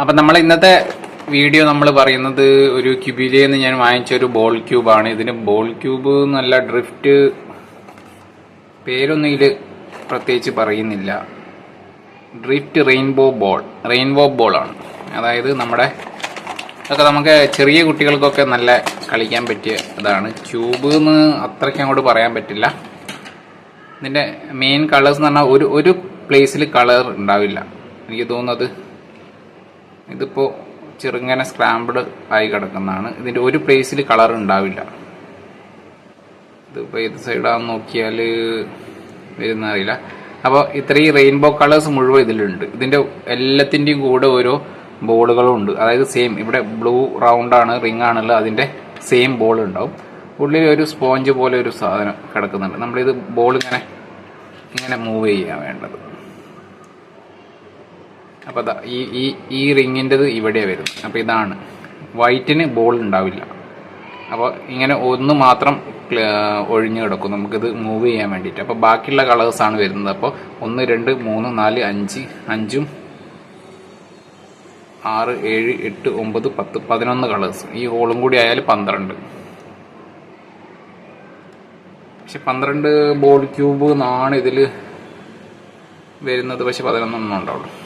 അപ്പം നമ്മൾ ഇന്നത്തെ വീഡിയോ നമ്മൾ പറയുന്നത് ഒരു ക്യൂബിലിയിൽ നിന്ന് ഞാൻ വാങ്ങിച്ച ഒരു ബോൾ ക്യൂബാണ്. ഇതിന് ബോൾ ക്യൂബ് നല്ല ഡ്രിഫ്റ്റ് പേരൊന്നും ഇതിൽ പ്രത്യേകിച്ച് പറയുന്നില്ല. ഡ്രിഫ്റ്റ് റെയിൻബോ ബോൾ റെയിൻബോ ബോളാണ്. അതായത് നമ്മുടെ ഇതൊക്കെ നമുക്ക് ചെറിയ കുട്ടികൾക്കൊക്കെ നല്ല കളിക്കാൻ പറ്റിയ ഇതാണ്. ക്യൂബ് എന്ന് അത്രയ്ക്ക് അങ്ങോട്ട് പറയാൻ പറ്റില്ല. ഇതിന്റെ മെയിൻ കളേഴ്സ് എന്ന് പറഞ്ഞാൽ ഒരു ഒരു പ്ലേസിൽ കളർ ഉണ്ടാവില്ല. എനിക്ക് തോന്നുന്നത് ഇതിപ്പോൾ ചെറുങ്ങനെ സ്ക്രാമ്പിഡ് ആയി കിടക്കുന്നതാണ്. ഇതിന്റെ ഒരു പ്ലേസിൽ കളർ ഉണ്ടാവില്ല. ഇതിപ്പോൾ ഏത് സൈഡാന്ന് നോക്കിയാൽ വരുന്നറിയില്ല അപ്പോൾ ഇത്രയും റെയിൻബോ കളേഴ്സ് മുഴുവൻ ഇതിലുണ്ട്. ഇതിന്റെ എല്ലാത്തിന്റെയും കൂടെ ഓരോ ബോളുകളും ഉണ്ട് അതായത് സെയിം ഇവിടെ ബ്ലൂ റൗണ്ടാണ് റിംഗ് ആണല്ലോ അതിന്റെ സെയിം ബോൾ ഉണ്ടാവും. ഉള്ളിൽ ഒരു സ്പോഞ്ച് പോലെ ഒരു സാധനം കിടക്കുന്നുണ്ട്. നമ്മളിത് ബോൾ ഇങ്ങനെ ഇങ്ങനെ മൂവ് ചെയ്യാൻ വേണ്ടത്. അപ്പോൾ ഈ ഈ ഈ റിങ്ങിന്റെത് ഇവിടെ വരുന്നത്. അപ്പോൾ ഇതാണ്. വൈറ്റിന് ബോൾ ഉണ്ടാവില്ല. അപ്പോൾ ഇങ്ങനെ ഒന്ന് മാത്രം ഒഴിഞ്ഞു കിടക്കും. നമുക്കിത് മൂവ് ചെയ്യാൻ വേണ്ടിയിട്ട്. അപ്പോൾ ബാക്കിയുള്ള കളേഴ്സാണ് വരുന്നത്. അപ്പോൾ ഒന്ന് രണ്ട് മൂന്ന് നാല് അഞ്ച് അഞ്ചും ആറ് ഏഴ് എട്ട് ഒമ്പത് പത്ത് പതിനൊന്ന് കളേഴ്സ്. ഈ ഹോളും കൂടി ആയാൽ പന്ത്രണ്ട്. പക്ഷെ പന്ത്രണ്ട് ബോൾ ക്യൂബ് എന്നാണ് ഇതിൽ വരുന്നത്. പക്ഷെ പതിനൊന്നൊന്നും ഉണ്ടാവുള്ളൂ.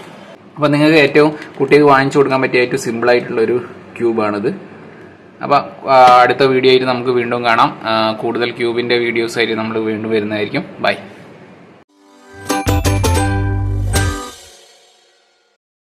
അപ്പോൾ നിങ്ങൾക്ക് ഏറ്റവും കുട്ടികൾക്ക് വാങ്ങിച്ചു കൊടുക്കാൻ പറ്റിയ ഏറ്റവും ഒരു ക്യൂബാണിത് അപ്പോൾ അടുത്ത വീഡിയോ ആയിട്ട് നമുക്ക് വീണ്ടും കാണാം. കൂടുതൽ ക്യൂബിന്റെ വീഡിയോസ് ആയിട്ട് നമ്മൾ വീണ്ടും വരുന്നതായിരിക്കും. ബൈ